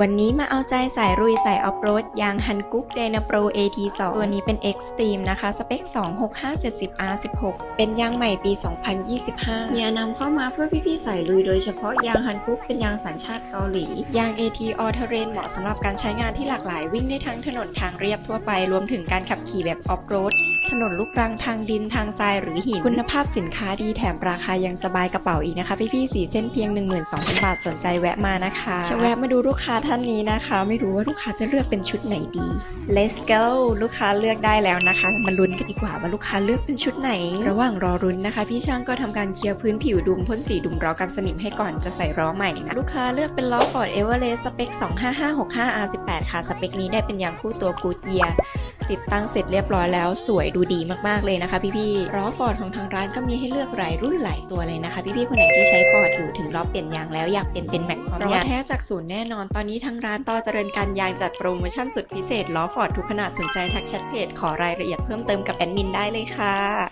วันนี้มาเอาใจสายรุยสายออฟโรดยางฮันกุ๊กเดนโปร AT2 ตัวนี้เป็น Extreme นะคะ สเปค 26570R16 เป็นยางใหม่ปี 2025 เฮียนำเข้ามาเพื่อพี่ๆสายลุยโดยเฉพาะยางฮันกุ๊กเป็นยางสัญชาติเกาหลี ยาง AT All Terrain เหมาะสำหรับการใช้งานที่หลากหลายวิ่งได้ทั้งถนนทางเรียบทั่วไป รวมถึงการขับขี่แบบออฟโรด ถนนลูกรังทางดินทางทรายหรือหิน คุณภาพสินค้าดีแถมราคายังสบายกระเป๋าอีกนะคะ พี่ๆสีเส้นเพียง 12,000 บาทสนใจแวะมานะคะจะแวะมาดูลูกค้าท่านนี้นะคะ ไม่รู้ว่าลูกค้าจะเลือกเป็นชุดไหนดี Let's go ลูกค้าเลือกได้แล้วนะคะ มาลุ้นกันดีกว่าว่าลูกค้าเลือกเป็นชุดไหน ระหว่างรอรุ้นนะคะ พี่ช่างก็ทำการเคลียร์พื้นผิวดุมพ่นสีดุมล้อกันสนิมให้ก่อนจะใส่ล้อใหม่นะลูกค้าเลือกเป็นล้อ Ford Everest สเปค 25565R18 ค่ะ สเปคนี้ได้เป็นยางคู่ตัว Goodyear ติดตั้งเสร็จเรียบร้อยแล้วสวยดูดีมากๆเลยนะคะพี่ๆล้อฟอร์ดของทางร้านก็มีให้เลือกหลายรุ่นหลายตัวเลยนะคะ พี่ๆคนไหนที่ใช้ฟอร์ดอยู่ถึงรอบเปลี่ยนยางแล้วอยากเปลี่ยนเป็นแม็กพร้อมยางแท้จากศูนย์แน่นอนตอนนี้ทางร้านต่อเจริญการยางจัดโปรโมชั่นสุดพิเศษล้อฟอร์ดทุกขนาดสนใจทักแชทเพจขอรายละเอียดเพิ่มเติมกับแอดมินได้เลยค่ะ